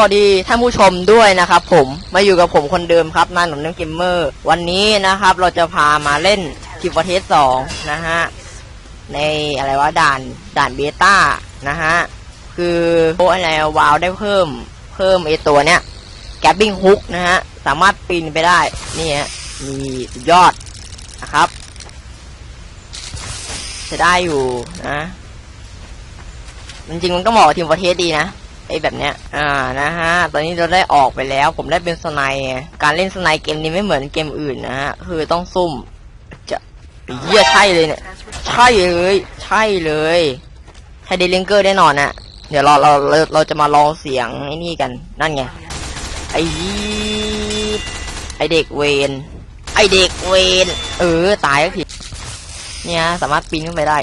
วัสดีท่านผู้ชมด้วยนะครับผมมาอยู่กับผมคนเดิมครับนายหนุ่มน้ำเกมเมอร์ วันนี้นะครับเราจะพามาเล่นคิวประเทศสองนะฮะในอะไรวะด่านด่านเบต้านะฮะคือโอ้อะไรวาวได้เพิ่มเพิ่มไอตัวเนี้ยแกบบิ้งฮุกนะฮะสามารถปีนไปได้นี่ฮะมียอดนะครับจะได้อยู่นะจริงๆมันก็เหมาะกับทีมประเทศดีนะ ไอ้แบบเนี้ย อ่า นะฮะ ตอนนี้เราได้ออกไปแล้ว ผมได้เป็นสไนการเล่นสไนเกมนี้ไม่เหมือนเกมอื่นนะฮะ คือต้องซุ่ม จะเยี่ยใช่เลยเนี่ย ใช่เลย ใช่เลยใช่เดลิงเกอร์แน่นอนอะเดี๋ยวเราเราเราเราจะมาลองเสียงไอ้นี่กัน นั่นไง ไอ้ยไอเด็กเวน ไอเด็กเวน เออ ตายก็ผิด เนี่ย สามารถปีนขึ้นไปได้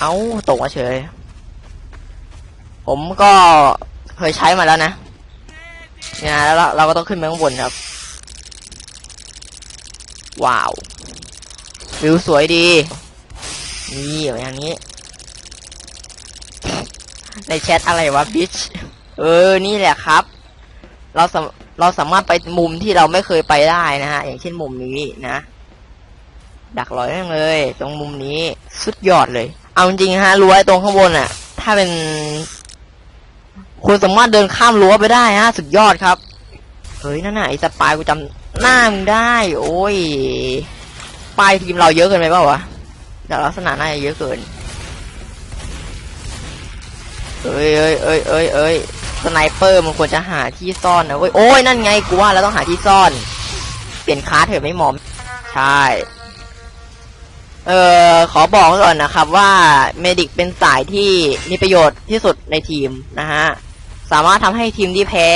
เอ้า ตกมาเฉย ผมก็เคยใช้มาแล้วนะเนี่ยแล้วเราก็ต้องขึ้นไปข้างบนครับ ว้าววิวสวยดี นี่อย่างนี้ ในแชทอะไรวะบิชเออ นี่แหละครับ เราสาเราสามารถไปมุมที่เราไม่เคยไปได้นะฮะ อย่างเช่นมุมนี้นะ ดักรอยแม่งเลย ตรงมุมนี้ สุดยอดเลย เอาจริงฮะรั้วไอตรงข้างบนอะถ้าเป็น คุณสามารถเดินข้ามรั้วไปได้ฮะสุดยอดครับ เฮ้ยนั่นน่ะไอ้สปายกูจำหน้ามึงได้ โอ้ยปายทีมเราเยอะเกินไปเปล่าวะแต่ลักษณะน่าจะเยอะเกินเอ้ยเอ้ยเอ้ยเอ้ยเอ้ยสไนเปอร์มันควรจะหาที่ซ่อนนะเว้ยโอ้ยนั่นไงกูว่าแล้วต้องหาที่ซ่อน เปลี่ยนคาร์เถอะไม่หมอม ใช่ เอ่อขอบอกก่อนนะครับว่าเมดิกเป็นสายที่มีประโยชน์ที่สุดในทีมนะฮะ สามารถทำให้ทีมที่แพ้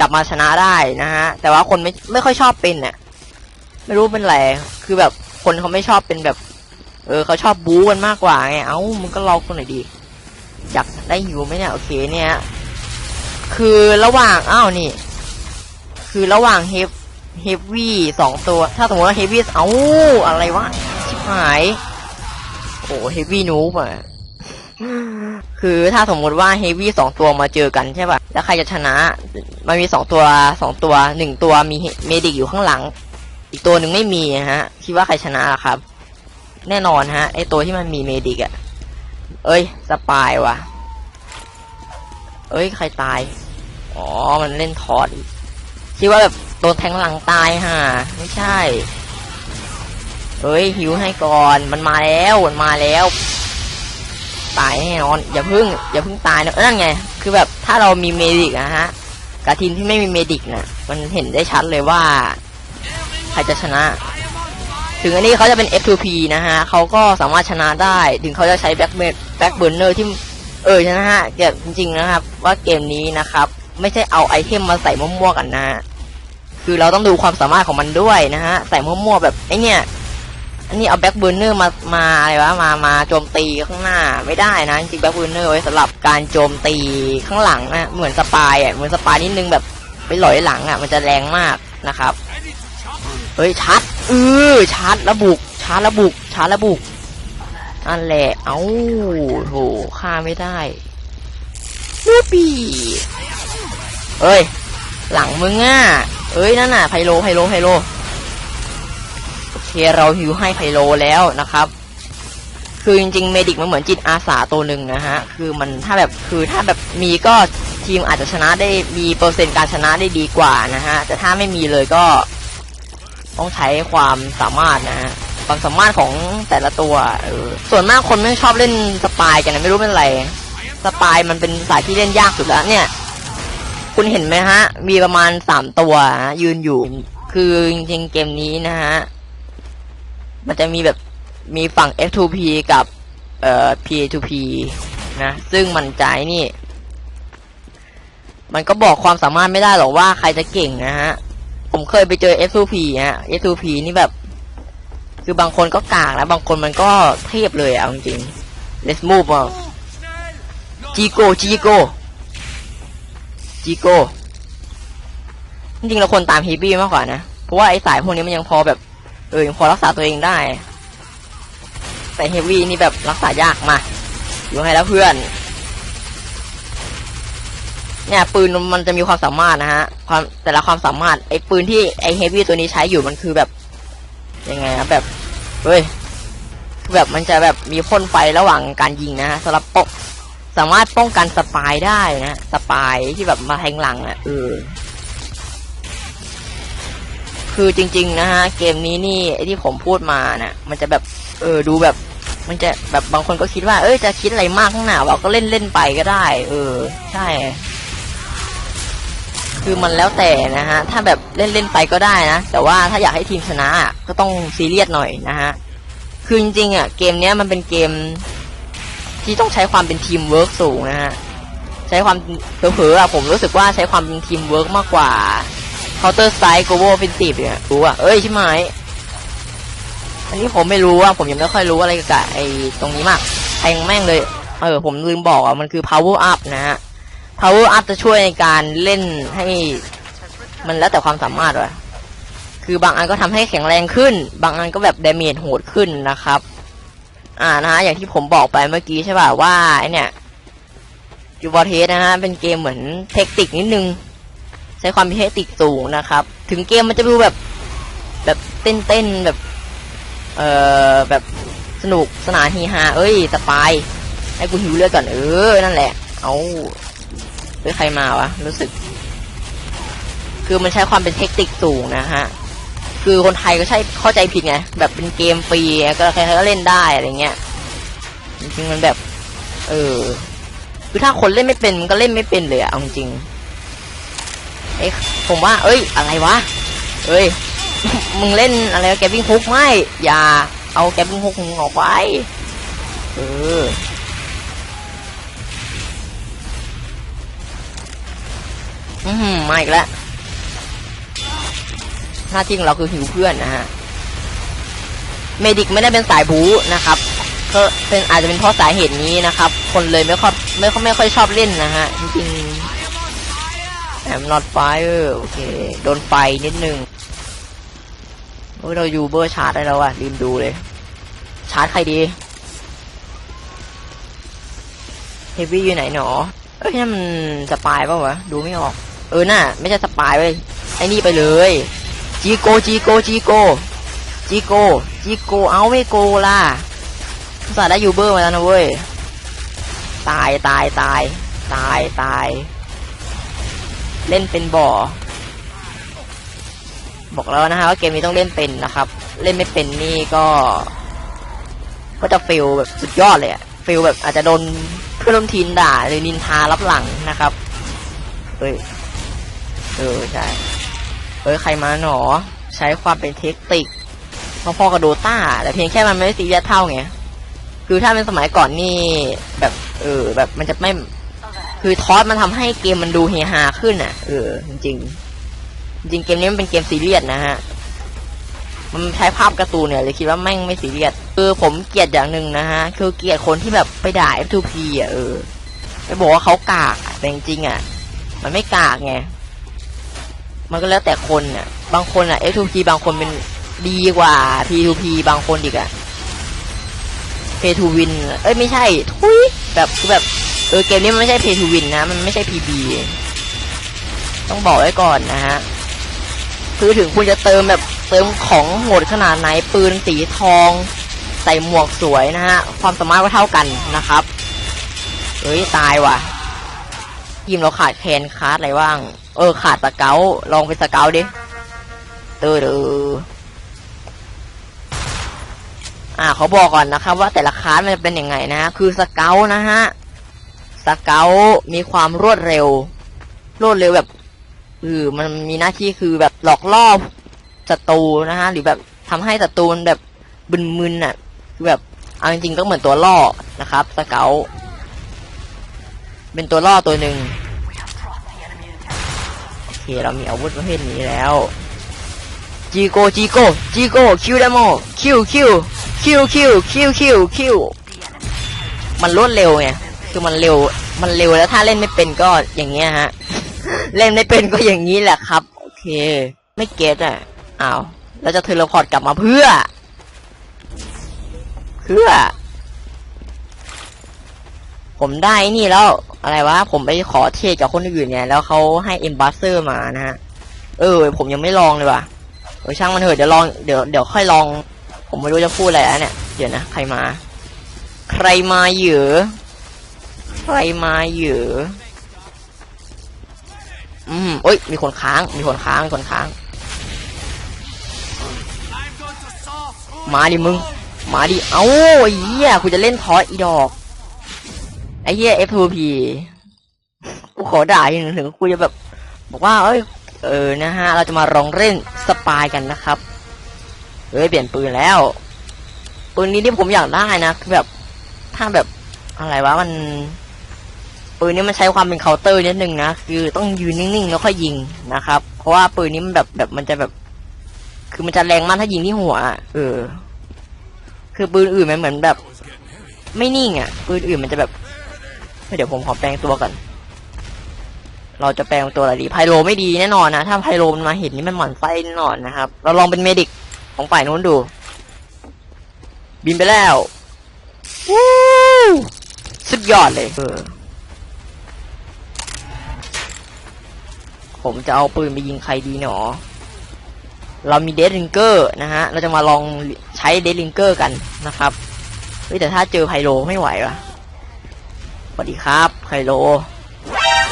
กลับมาชนะได้นะฮะ แต่ว่าคนไม่ไม่ค่อยชอบเป็นเนี่ยไม่รู้เป็นไรคือแบบคนเขาไม่ชอบเป็นแบบ เออเขาชอบบู๊กันมากกว่าไงเอ้ามึงก็รอคนหน่อยดีอยากได้หิวไหมเนี่ยโอเคเนี่ยคือระหว่างอ้าวนี่ คือระหว่างเฮฟเฮฟวี่สองตัว ถ้าสมมติว่าเฮฟวี่เอ้าอะไรวะชิบหายโอ้เฮฟวี่นูบอะคือถ้าสมมติว่าเฮฟวี่สองตัวมาเจอกันใช่ป่ะ แล้วใครจะชนะ มันมีสองตัวสองตัวหนึ่งตัวมีเมดิกอยู่ข้างหลัง อีกตัวหนึ่งไม่มีฮะ คิดว่าใครชนะล่ะครับ แน่นอนฮะไอตัวที่มันมีเมดิกอะเอ้ยสปายว่ะ เอ้ยใครตาย อ๋อมันเล่นทอดคิดว่าแบบโดนแทงหลังตายฮะไม่ใช่เฮ้ยหิวให้ก่อนมันมาแล้วมันมาแล้ว ตายแน่นอน อย่าพึ่ง อย่าพึ่งตายนะนั่นไง คือแบบถ้าเรามีเมดิกนะฮะกับทีมที่ไม่มีเมดิกนะมันเห็นได้ชัดเลยว่าใครจะชนะ ถึงอันนี้เขาจะเป็น F2P นะฮะเขาก็สามารถชนะได้ ถึงเขาจะใช้แบ็คเมดแบ็คเบอร์เนอร์ที่เออชนะฮะเกจริงๆนะครับ ว่าเกมนี้นะครับ ไม่ใช่เอาไอเทมมาใส่มั่วๆกันนะฮะคือเราต้องดูความสามารถของมันด้วยนะฮะใส่มั่วๆแบบไอเนี่ย อันนี้เอาแบ็กเบอร์เนอร์มามาอะไรวะมามาโจมตีข้างหน้าไม่ได้นะจริงแบ็กเบอร์เนอร์ไว้สำหรับการโจมตีข้างหลังนะเหมือนสปายอะเหมือนสปายนิดนึงแบบไปหลอยหลังอะมันจะแรงมากนะครับเฮ้ยชาร์จเออชาร์จระบุกชาร์ระบุกชาร์ระบุกนั่นแหละเอ้าโหฆ่าไม่ได้ลูปีเอ้ยหลังมึงอะเอ้ยนั่นน่ะไพโลไพโลไพโล เคเราฮิวให้ไพโลแล้วนะครับ คือจริงๆเมดิกมันเหมือนจิตอาสาตัวหนึ่งนะฮะ คือมันถ้าแบบคือถ้าแบบมีก็ทีมอาจจะชนะได้มีเปอร์เซ็นต์การชนะได้ดีกว่านะฮะ แต่ถ้าไม่มีเลยก็ต้องใช้ความสามารถนะฮะความสามารถของแต่ละตัวเออส่วนมากคนไม่ชอบเล่นสปายกันนะไม่รู้เป็นไร สปายมันเป็นสายที่เล่นยากสุดแล้วเนี่ย คุณเห็นไหมฮะ มีประมาณสามตัวฮะยืนอยู่ คือจริงๆเกมนี้นะฮะ มันจะมีแบบมีฝั่ง F2P กับเอ่อ P2P นะซึ่งมันใจนี่ มันก็บอกความสามารถไม่ได้หรอกว่าใครจะเก่งนะฮะ ผมเคยไปเจอ F2P ฮะ F2P นี่แบบ คือบางคนก็กากนะบางคนมันก็เทพเลยเอาจริง Let's move on จีโก้จีโก้จีโก้จริงๆเราควรตามฮีบี้มากกว่านะ เพราะว่าไอ้สายพวกนี้มันยังพอแบบ ออยังพอรักษาตัวเองได้ แต่เฮฟวี่นี่แบบรักษายากมาอยู่ให้แล้วเพื่อน เนี่ยปืนมันจะมีความสามารถนะฮะ ความแต่ละความสามารถไอ้ปืนที่ไอ้เฮฟวี่ตัวนี้ใช้อยู่มันคือแบบยังไงนะแบบเฮ้ยคือแบบมันจะแบบมีพ่นไฟระหว่างการยิงนะฮะสำหรับปกสามารถป้องกันสปายได้นะสปายที่แบบมาแทงหลังอะเออ คือจริง ๆ นะฮะเกมนี้นี่ไอที่ผมพูดมานะมันจะแบบเออดูแบบ มันจะแบบบางคนก็คิดว่า เอ้ยจะคิดอะไรมากข้างหน้าเราก็เล่นเล่นไปก็ได้ เออ ใช่ คือมันแล้วแต่นะฮะ ถ้าแบบเล่นเล่นไปก็ได้นะแต่ว่าถ้าอยากให้ทีมชนะอะก็ต้องซีเรียสหน่อยนะฮะคือจริงๆอะเกมเนี้ยมันเป็นเกม ที่ต้องใช้ความเป็นทีมเวิร์กสูงนะฮะใช้ความเผลอๆอะผมรู้สึกว่าใช้ความเป็นทีมเวิร์กมากกว่า Counter Strike Global Offensive เนี่ยรู้อะเอ้ยใช่ไหมอันนี้ผมไม่รู้ว่าผมยังไม่ค่อยรู้อะไรกับไอ้ตรงนี้มากแทงแม่งเลย เออ ผมลืมบอกอะ มันคือ power up นะฮะ power up จะช่วยในการเล่นให้ มันแล้วแต่ความสามารถว่ะคือบางอันก็ทำให้แข็งแรงขึ้น บางอันก็แบบดาเมจโหดขึ้นนะครับ อ่านะฮะ อย่างที่ผมบอกไปเมื่อกี้ใช่ป่ะว่าไอเนี่ยยูบอเทสนะฮะ เป็นเกมเหมือนเทคนิคนิดนึง ช้ความเป็นเทคนิสูงนะครับ ถึงเกมมันจะดูแบบ แบบเต้นๆแบบ เอ่อแบบสนุกสนานฮีฮาเอ้ยสปายให้กูหิวเลือดก่อนเออนั่นแหละ เอาเฮ้ยใครมาวะรู้สึก คือมันใช้ความเป็นเทคนิคสูงนะฮะคือคนไทยก็ใช่เข้าใจผิดไงแบบเป็นเกมฟรีก็ใครๆก็เล่นได้อะไรเงี้ยจริงๆมันแบบ เออคือถ้าคนเล่นไม่เป็นมันก็เล่นไม่เป็นเลยอะเอาจริง เอ้ยผมว่า เอ้ย อะไรวะ เอ้ย มึงเล่นอะไรแกบิ้งฮุกไม่ อย่า เอาแกบิ้งฮุกมึงออกไป เออ อืมมาอีกแล้วหน้าที่ของเราคือหิวเพื่อนนะฮะ เมดิกไม่ได้เป็นสายบูนะครับก็เป็นอาจจะเป็นเพราะสาเหตุนี้นะครับ คนเลยไม่ค่อยไม่ค่อยไม่ค่อยชอบเล่นนะฮะจริงๆ แอม not fire โอเค โดนไฟนิดนึงโอ้ยเรายูเบอร์ชาร์จได้แล้วอะลืมดูเลย ชาร์จใครดีเฮฟวี่อยู่ไหนหนอ เอ้ยนั่นมันสปายเปล่าวะ ดูไม่ออก เออน่ะ ไม่ใช่สปายเว้ยไอ้นี่ไปเลย จีโกจีโกจีโกจีโกจีโกเอาไม่โกล่ะภาษาห์ได้ยูเบอร์มาแล้วนะเว้ย ตายตายตายตายตาย เล่นเป็นบ่อ บอกแล้วนะฮะว่าเกมนี้ต้องเล่นเป็นนะครับ เล่นไม่เป็นนี่ก็ ก็จะฟิลแบบสุดยอดเลยอะฟิลแบบอาจจะโดนเพื่อนร่วมทีมด่าหรือนินทารับหลังนะครับเฮ้ยเออใช่เฮ้ยใครมาหนอ ใช้ความเป็นเทคนิคพอๆกับโดต้าแต่เพียงแค่มันไม่ได้ซีเรียสเท่าไงคือถ้าเป็นสมัยก่อนนี่แบบเออแบบมันจะไม่ คือทอสมันทำให้เกมมันดูเฮฮาขึ้นอะ เออ จริง จริงเกมนี้มันเป็นเกมซีเรียสนะฮะ มันใช้ภาพการ์ตูนเนี่ยเลยคิดว่าแม่งไม่ซีเรียสคือผมเกลียดอย่างหนึ่งนะฮะ คือเกลียดคนที่แบบไปด่า F2P อะเออไปบอกว่าเขากากแต่จริงๆอะ มันไม่กากไง มันก็แล้วแต่คนอะ บางคนอะ F2P บางคนเป็นดีกว่า P2P บางคนอีกอะ Pay to win เอ้ยไม่ใช่ทุยแบบคือแบบเออเกมนี้มันไม่ใช่ Pay to win นะ มันไม่ใช่ PB ต้องบอกไว้ก่อนนะฮะคือถึงคุณจะเติมแบบเติมของโหดขนาดไหนปืนสีทอง ใส่หมวกสวยนะฮะ ความสามารถก็เท่ากันนะครับเฮ้ยตายว่ะทีมเราขาดแคนคาร์ดอะไรบ้าง เออขาดสเกลลองเป็นสเกลดิเตอเดอ อ่าเขาบอกก่อนนะครับว่าแต่ละคาร์ดมันจะเป็นยังไงนะคือสเกลนะฮะสเกลมีความรวดเร็ว รวดเร็วแบบคือมันมีหน้าที่คือแบบหลอกล่อศัตรูนะฮะหรือแบบทำให้ศัตรูมันแบบบึนๆอะคือแบบเอาจริงๆก็เหมือนตัวล่อนะครับสเกลเป็นตัวล่อตัวหนึ่งโอเคเรามีอาวุธประเภทนี้แล้ว จีโกจีโกจีโกคิวเดโมคิวคิวคิวคิวคิวคิวคิวมันรวดเร็วไงคือมันเร็วมันเร็วแล้วถ้าเล่นไม่เป็นก็อย่างเงี้ยฮะ เล่นไม่เป็นก็อย่างนี้แหละครับ โอเค ไม่เก็ตอะอ้าวแล้วจะเทเลพอร์ตกลับมาเพื่อ เพื่อ ผมได้นี่แล้วอะไรวะผมไปขอเทรดกับคนอื่นเนี่ยแล้วเขาให้เอ็มบัสเซอร์มานะฮะเออ ผมยังไม่ลองเลยว่ะ ออช่างมันเถอะเดี๋ยวลองเดี๋ยวเดี๋ยวค่อยลอง ผมไม่รู้จะพูดอะไรแล้วเนี่ยเดี๋ยวนะใครมา ใครมาเหยือใครมาเหยืออืมเอ้ยมีคนค้างมีคนค้างมีคนค้าง มาดิมึง มาดิเอ้าไอ้เหี้ยกูจะเล่นทอสอีดอกไอ้เหี้ย F2P กูขอด่าทีหนึ่งถึงกูจะแบบ บอกว่า เอ้ย เออนะฮะเราจะมาลองเล่นสปายกันนะครับเฮ้ยเปลี่ยนปืนแล้วปืนนี้ที่ผมอยากได้นะคือแบบถ้าแบบอะไรวะมันปืนนี้มันใช้ความเป็นเคาน์เตอร์นิดนึงนะคือต้องยืนนิ่งๆแล้วค่อยยิงนะครับ เพราะว่าปืนนี้มันแบบแบบมันจะแบบ คือมันจะแรงมากถ้ายิงที่หัวอะเออ คือปืนอื่นมันเหมือนแบบ ไม่นิ่งอะปืนอื่นมันจะแบบเดี๋ยวผมขอแปลงตัวก่อน เราจะแปลงตัวอะไรดีไพโลไม่ดีแน่นอนนะ ถ้าไพโลมันมาเห็นนี่มันหมันไส้แน่นอนนะครับ เราลองเป็นเมดิกของฝ่ายนู้นดู บินไปแล้ววู้สุดยอดเลยเออผมจะเอาปืนไปยิงใครดีหนอเรามีเดดลิงเกอร์นะฮะ เราจะมาลองใช้เดดลิงเกอร์กันนะครับเฮ้ยแต่ถ้าเจอไพโลไม่ไหวว่ะสวัสดีครับไพโล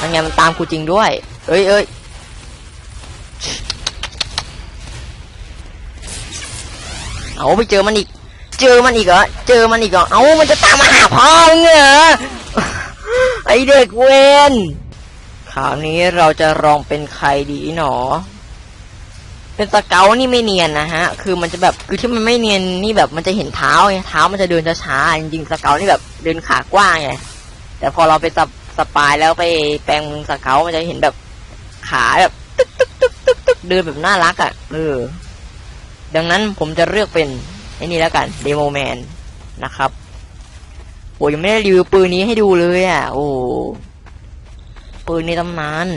มันไงมันตามกูจริงด้วย เอ้ยเอ้ยเอาไปเจอมันอีก เจอมันอีกเหรอ เจอมันอีกเหรอ เอามันจะตามมาหาพ่อมึงเหรอไอเด็กเวนคราวนี้เราจะลองเป็นใครดีหนอ เป็นสเกลนี่ไม่เนียนนะฮะ คือมันจะแบบ คือที่มันไม่เนียนนี่แบบมันจะเห็นเท้าไง เท้ามันจะเดินช้าๆ จริงๆสเกลนี่แบบเดินขากว้างไง แต่พอเราไปสป สปายแล้วไปแปลงสเกลมันจะเห็นแบบขาแบบตึ๊กตึ๊กตึ๊กตึ๊กตึ๊กเดินแบบน่ารักอะ่ะเออ ดังนั้นผมจะเลือกเป็นไอ้นี่แล้วกันเดโมแมนนะครับโอ้ยังไม่ได้รีวิวปืนนี้ให้ดูเลยอะ่ะ โอ้ปืนในตำนาน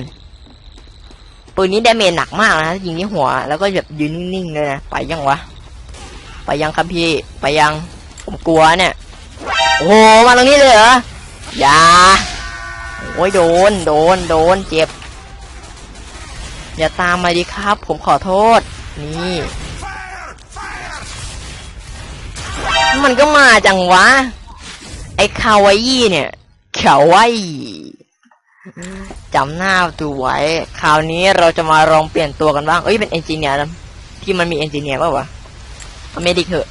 ปืนนี้ดาเมจหนักมากนะยิงที่หัว แล้วก็แบบยืนนิ่งๆเลยนะไปยังวะไปยังครับพี่ไปยังผมกลัวเนี่ย โอ้โหมาตรงนี้เลยเหรออย่า โอ้ยโดน โดน โดน เจ็บ อย่าตามมาดิครับ ผมขอโทษ นี่ มันก็มาจังวะ ไอ้คาวายี่เนี่ยคาวายจำหน้าดูไว้ คราวนี้เราจะมาลองเปลี่ยนตัวกันบ้าง เอ้ย เป็นเอนจิเนียร์นะ ที่มันมีเอนจิเนียร์ป่าวะเอเมดิกเถอะ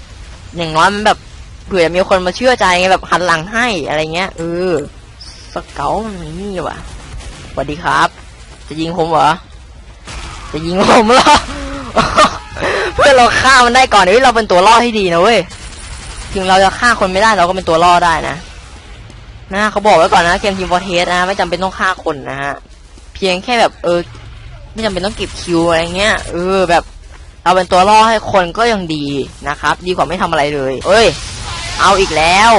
อย่างน้อยมันแบบเผื่อมีคนมาเชื่อใจไงแบบหันหลังให้อะไรเงี้ยเออ สเกลมันมีนี่ว่ะสวัสดีครับ จะยิงผมเหรอ จะยิงผมเหรอ เพื่อเราฆ่ามันได้ก่อนเฮ้ยเราเป็นตัวล่อที่ดีนะเว้ย ถึงเราจะฆ่าคนไม่ได้เราก็เป็นตัวล่อได้นะ นะเขาบอกไว้ก่อนนะเกมทีมฟอร์เทสนะ ไม่จำเป็นต้องฆ่าคนนะฮะ เพียงแค่แบบเออ ไม่จำเป็นต้องเก็บคิวอะไรเงี้ย เออแบบเราเป็นตัวล่อให้คนก็ยังดีนะครับ ดีกว่าไม่ทำอะไรเลย เอ้ย เอาอีกแล้ว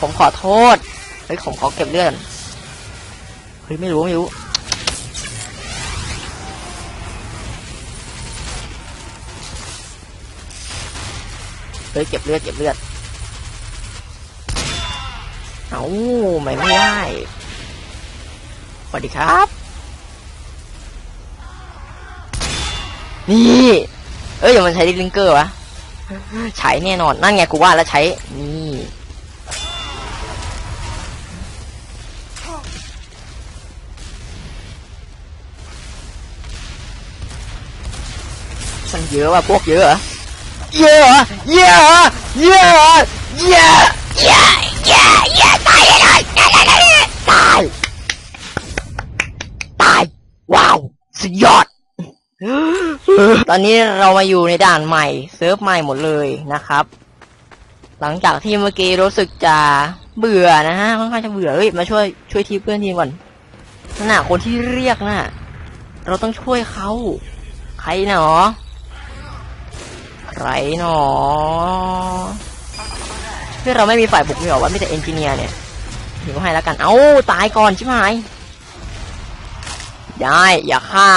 ผมขอโทษ เฮ้ย ผมขอเก็บเลือด ฮ้ยไม่รู้ไม่รู้เฮ้ยเก็บเลือดเก็บเลือด เอาไม่ไม่ได้สวัสดีครับ นี่ เอ้ยเดี๋ยวมันใช้ดิลิงเกอร์วะ ใช้แน่นอน นั่นไงกูว่าแล้วใช้ นี่ มันเยอะว่ะพวกเยอะเหรอเยอะเหรอเยอะเหรอเยอะเหรอเยอะเยอะเยอะเยอะตายเลยตายตายตายว้าวสุดยอด ตอนนี้เรามาอยู่ในด่านใหม่เซิร์ฟใหม่หมดเลยนะครับ หลังจากที่เมื่อกี้รู้สึกจะเบื่อนะฮะค่อนข้างจะเบื่อเฮ้ยมาช่วยช่วยทีเพื่อนทีก่อนนั่นน่ะคนที่เรียกน่ะเราต้องช่วยเขาใครหนอใครหนอเพื่อเราไม่มีฝ่ายบุกนี่หรอว่ามีแต่เอนจิเนียร์เนี่ยถือว่ให้แล้วกัน เอ้า ตายก่อนใช่ไหมได้อย่าฆ่า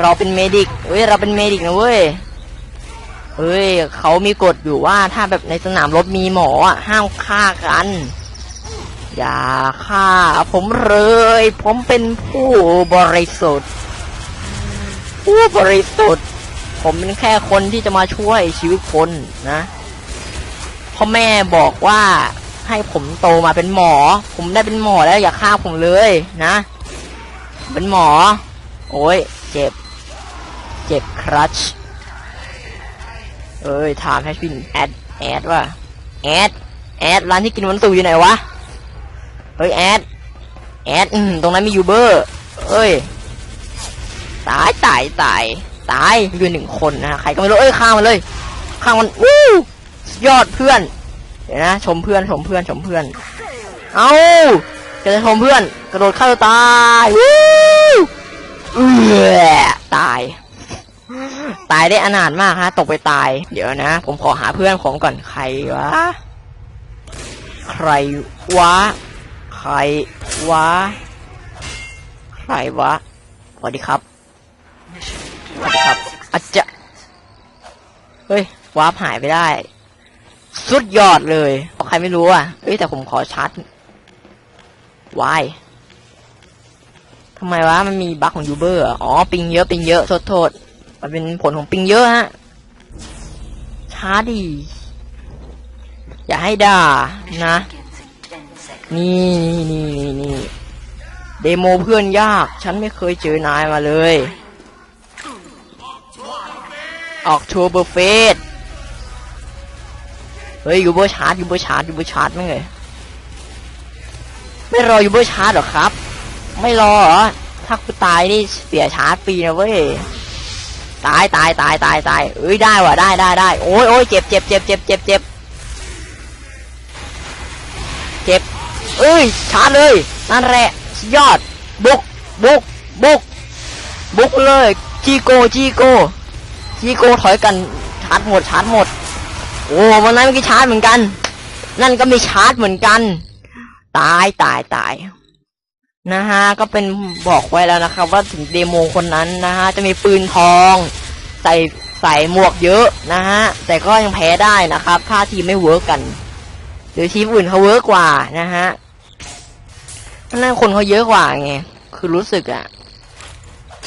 เราเป็นเมดิกเฮ้ย เราเป็นเมดิกนะเว้ยเฮ้ยเขามีกฎอยู่ว่าถ้าแบบในสนามรบมีหมออะห้ามฆ่ากัน อย่าฆ่า ผมเลย ผมเป็นผู้บริสุทธิ์ ผู้บริสุทธิ์ ผมเป็นแค่คนที่จะมาช่วยชีวิตคนนะพ่อแม่บอกว่าให้ผมโตมาเป็นหมอ ผมได้เป็นหมอแล้วอย่าฆ่าผมเลยนะ เป็นหมอ โอ้ยเจ็บ เจ็บครัชเอ้ยถามให้พินแอดแอดว่าแอดแอดร้านที่กินวันศุกร์อยู่ไหนวะเฮ้ยแอดแอดอืมตรงนั้นมียูเบอร์ เอ้ย ตายตายตาย ตายอยู่หนึ่งคนนะใครก็ไม่รู้เอ้ยฆ่ามันเลยฆ่ามันวู้ยอดเพื่อนเดี๋ยวนะชมเพื่อนชมเพื่อนชมเพื่อน เอาจะชมเพื่อน กระโดดเข้าตายวู้เออตาย ตายได้อนาถมากฮะตกไปตาย เดี๋ยวนะ ผมขอหาเพื่อนผมก่อนใครวะใครวะใครวะใครวะสวัสดีครับ ครับอาจจะเฮ้ยวาร์ปหายไปได้ สุดยอดเลยใครไม่รู้อะเฮ้ยแต่ผมขอชาร์จวายทำไมวะมันมีบั๊กของยูเบอร์อ๋อปิงเยอะปิงเยอะโทษโทษมันเป็นผลของปิงเยอะฮะช้าดี อย่าให้ด่านะ นี่นี่นี่นี่เดโมเพื่อนยาก ฉันไม่เคยเจอนายมาเลย ออกทัวร์เบอร์เฟสเฮ้ยยูเบอร์ชาร์จยูเบอร์ชาร์จยูเบอร์ชาร์จไม่ไงไม่รอยูเบอร์ชาร์จหรอครับ ไม่รอเหรอถ้ากูตายนี่เสียชาร์จฟรีนะเว้ยตายตายตายตายตายเอ้ยได้ว่ะได้ได้ได้โอ้ยโอ้ยเจ็บเจ็บเจ็บเจ็บเจ็บเจ็บเจ็บเอ้ยชาร์จเลยนั่นแหละยอดบุกบุกบุกบุกเลยจีโกจีโก จีโก้ถอยกันชาร์จหมดชาร์จหมด โอ้วันนั้นเมื่อกี้ชาร์จเหมือนกัน นั่นก็มีชาร์จเหมือนกัน ตายตายตายนะฮะก็เป็นบอกไว้แล้วนะครับ ว่าถึงเดโมคนนั้นนะฮะจะมีปืนทอง ใส่ใส่หมวกเยอะนะฮะแต่ก็ยังแพ้ได้นะครับ ถ้าทีมไม่เวิร์กกัน หรือทีมอื่นเขาเวิร์กกว่านะฮะนั่นคนเขาเยอะกว่าไงคือรู้สึกอะ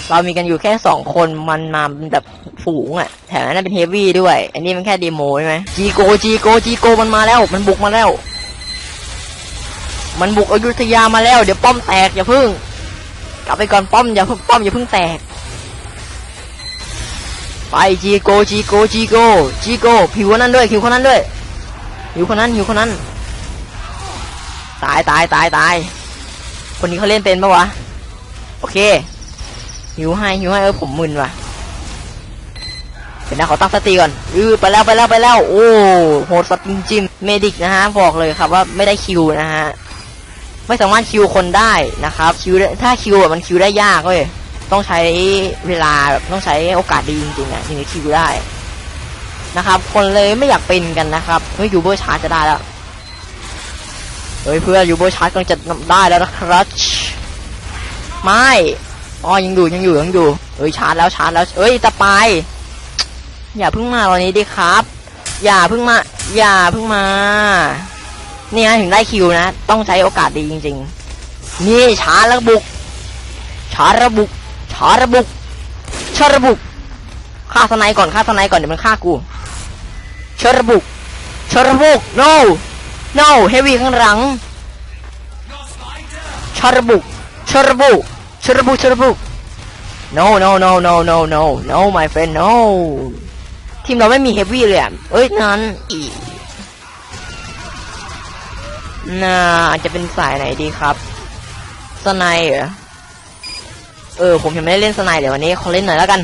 เรามีกันอยู่แค่สองคนมันมาเป็นแบบฝูงอะแถมนั้นเป็นเฮฟวี่ด้วย อันนี้มันแค่เดโมใช่ไหมจีโกจีโกจีโกมันมาแล้ว มันบุกมาแล้ว มันบุกอยุธยามาแล้ว เดี๋ยวป้อมแตกอย่าพึ่ง กลับไปก่อนป้อมอย่าพิ่งป้อมอย่าพิ่งแตก ไปจีโกจีโกจีโกจีโกผิวคนนั้นด้วยผิวคนนั้นด้วยผิวคนนั้นผิวคนนั้น ตายตายตายตายคนนี้เขาเล่นเป็นปะวะ โอเค หิวให้หิวให้เออผมมึนว่ะเดี๋ยวนะขอตั้งสติก่อนอือไปแล้วไปแล้วไปแล้ว โอ้โหดสัตว์จริงๆเมดิกนะฮะบอกเลยครับว่าไม่ได้คิวนะฮะไม่สามารถคิวคนได้นะครับคิวถ้าคิวมันคิวได้ยากเว้ยต้องใช้เวลาแบบต้องใช้โอกาสดีจริงๆอะถึงจะคิวได้นะครับ คนเลยไม่อยากเป็นกันนะครับเฮ้ยยูเบอร์ชาร์จจะได้แล้วเฮ้ยเพื่อนยูเบอร์ชาร์จกำลังจะได้แล้วนะครับไม่ อ๋อยังอยู่ยังอยู่ยังอยู่เฮ้ยชาร์จแล้วชาร์จแล้วเอ้ยตะปายอย่าเพิ่งมาตอนนี้ดิครับ อย่าเพิ่งมา อย่าเพิ่งมานี่ฮะถึงได้คิวนะ ต้องใช้โอกาสดีจริง ๆ นี่ชาระบุกชาระบุกชาระบุกชาระบุกฆ่าสไนก่อนฆ่าสไนก่อนเดี๋ยวมันฆ่ากูชาระบุกชาระบุก no no เฮฟวี่ข้างหลังชาระบุกชาระบุกชาระบุกะบุก no no no no no no no my friend no ทีมเราไม่มีเฮฟวี่เลยอะเอ้ยนั้นอีน่าจะเป็นสายไหนดีครับ สไนเหรอ เออ ผมยังไม่ได้เล่นสไนเลยวันนี้ขอเล่นหน่อยแล้วกัน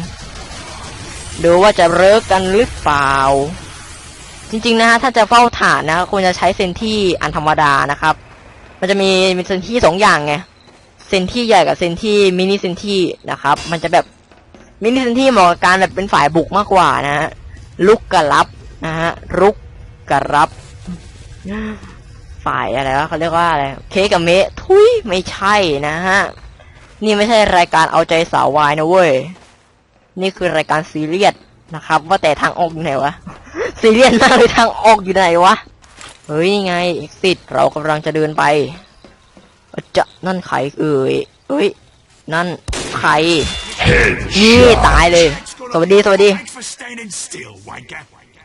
ดูว่าจะเลิกกันหรือเปล่า จริง ๆ นะฮะ ถ้าจะเฝ้าฐานนะควรจะใช้เซนที่อันธรรมดานะครับ มันจะมีมีเซนที่สองอย่างไง เซนที่ใหญ่กับเซนที่มินิเซนที่นะครับ มันจะแบบมินิเซนที่เหมาะกับการแบบเป็นฝ่ายบุกมากกว่านะฮะลุกกับรับนะฮะรุกกับรับ ฝ่ายอะไรวะเขาเรียกว่าอะไรเคกกับเมะทุยไม่ใช่นะฮะนี่ไม่ใช่รายการเอาใจสาววายนะเว้ยนี่คือรายการซีเรียสนะครับ ว่าแต่ทางออกอยู่ไหนวะซีเรียสมากเลยทางออกอยู่ไหนวะเฮ้ยไง exit เรากำลังจะเดินไป จะนั่นใครเอ่ยเอ้ย นั่นใคร นี่ตายเลย สวัสดีสวัสดี Thanks for standing still, wanker.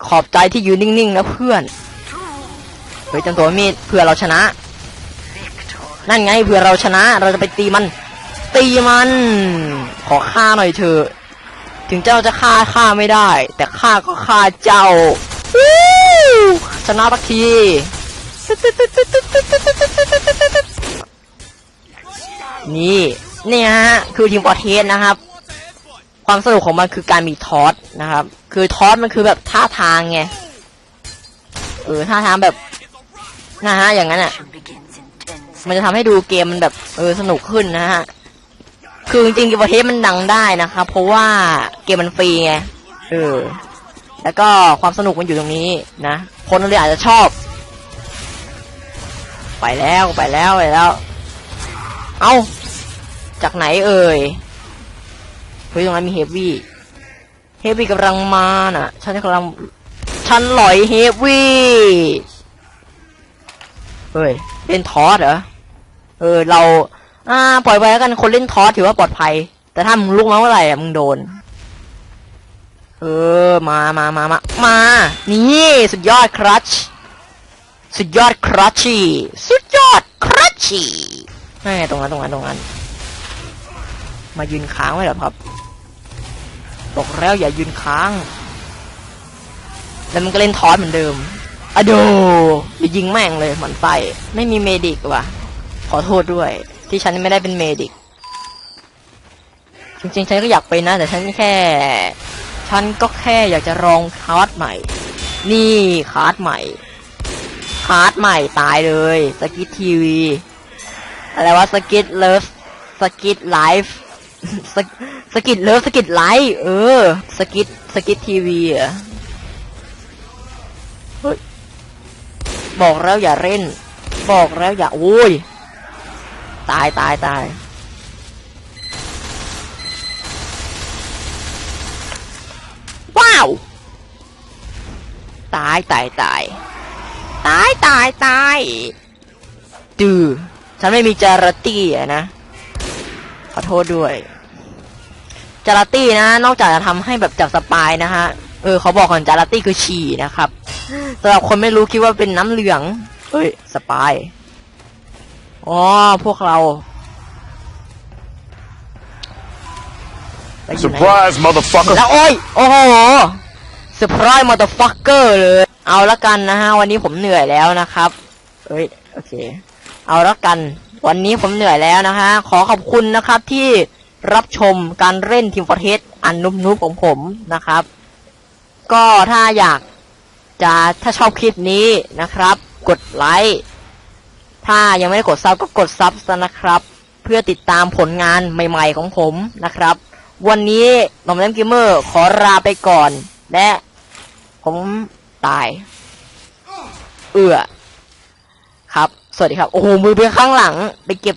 ขอบใจที่ยืนนิ่งๆนะเพื่อนเฮ้ยจำตัวมีดเพื่อเราชนะ นั่นไงเพื่อเราชนะ เราจะไปตีมัน ตีมัน ขอฆ่าหน่อยเถอะถึงเจ้าจะฆ่าฆ่าไม่ได้ แต่ฆ่าก็ฆ่าเจ้าวู้ชนะสักที นี่นี่ฮะคือทีมปอเทสนะครับ ความสนุกของมันคือการมีทอสนะครับ คือทอสมันคือแบบท่าทางไงเออท่าทางแบบนะฮะอย่างนั้นอะ มันจะทำให้ดูเกมมันแบบเออสนุกขึ้นนะฮะคือจริงๆเกมประเทศมันดังได้นะครับ เพราะว่าเกมมันฟรีไงเออแล้วก็ความสนุกมันอยู่ตรงนี้นะคนเลยอาจจะชอบ ไปแล้วไปแล้วไปแล้ว เอ้า จากไหนเอ่ยเฮ้ยตรงนั้นมีเฮฟวี่เฮฟวี่กำลังมาน่ะ ฉันกำลัง ฉันหลอยเฮฟวี่เฮ้ย เล่นทอสเหรอ เออ เรา อ่า ปล่อยไปแล้วกัน คนเล่นทอสถือว่าปลอดภัย แต่ถ้ามึงลุกมาเมื่อไหร่อะมึงโดน เออ มามามามามา นี่ สุดยอดครัช สุดยอดครัชชี่ สุดยอดครัชชี่ไม่ตรงนั้นตรงนั้นตรงนั้น มายืนค้างไว้หรอครับบอกแล้วอย่ายืนค้าง แล้วมันก็เล่นทอสเหมือนเดิมอะโดอย่ายิงแม่งเลยหมันไส้ไม่มีเมดิกว่ะ ขอโทษด้วย ที่ฉันไม่ได้เป็นเมดิก จริงๆ ฉันก็อยากเป็นนะ แต่ฉันแค่ ฉันก็แค่อยากจะลองคาร์ดใหม่ นี่คาร์ดใหม่คาร์ดใหม่ตายเลยสกิททีวีอะไรวะสกิทเลิฟสกิทไลฟ์ สกสกิดเลิฟสกิดไลท์เออ สกิดสกิดทีวีอะเฮ้ยบอกแล้วอย่าเล่น บอกแล้วอย่าโอ้ย ตายตายตายว้าว ตายตายตายตายตายตายดื้อฉันไม่มีจารตี้อะนะ ขอโทษด้วยจาราตี้นะ นอกจากจะทำให้แบบจับสปายนะฮะ เออเขาบอกก่อนจาราตี้คือฉี่นะครับสำหรับคนไม่รู้คิดว่าเป็นน้ำเหลืองเฮ้ย สปาย อ๋อ พวกเราไปอยู่ไหน Surprise, motherfucker. แล้วโอ้ย โอ้โหเซอร์ไพรส์มอเตอร์ฟักเกอร์เลย เอาละกันนะฮะ วันนี้ผมเหนื่อยแล้วนะครับ เอ้ย โอเค เอาละกัน วันนี้ผมเหนื่อยแล้วนะฮะ ขอขอบคุณนะครับที่รับชมการเล่นทีมฟอร์เทสอันนุ่มๆของผมนะครับ ก็ถ้าอยากจะถ้าชอบคลิปนี้นะครับ กดไลค์ถ้ายังไม่ได้กดซับก็กดซับซะนะครับ เพื่อติดตามผลงานใหม่ ๆของผมนะครับ วันนี้หนอมแรมเกมเมอร์ขอลาไปก่อน และผมตาย เอือครับ สวัสดีครับ โอ้โหมือไปข้างหลัง ไปเก็บ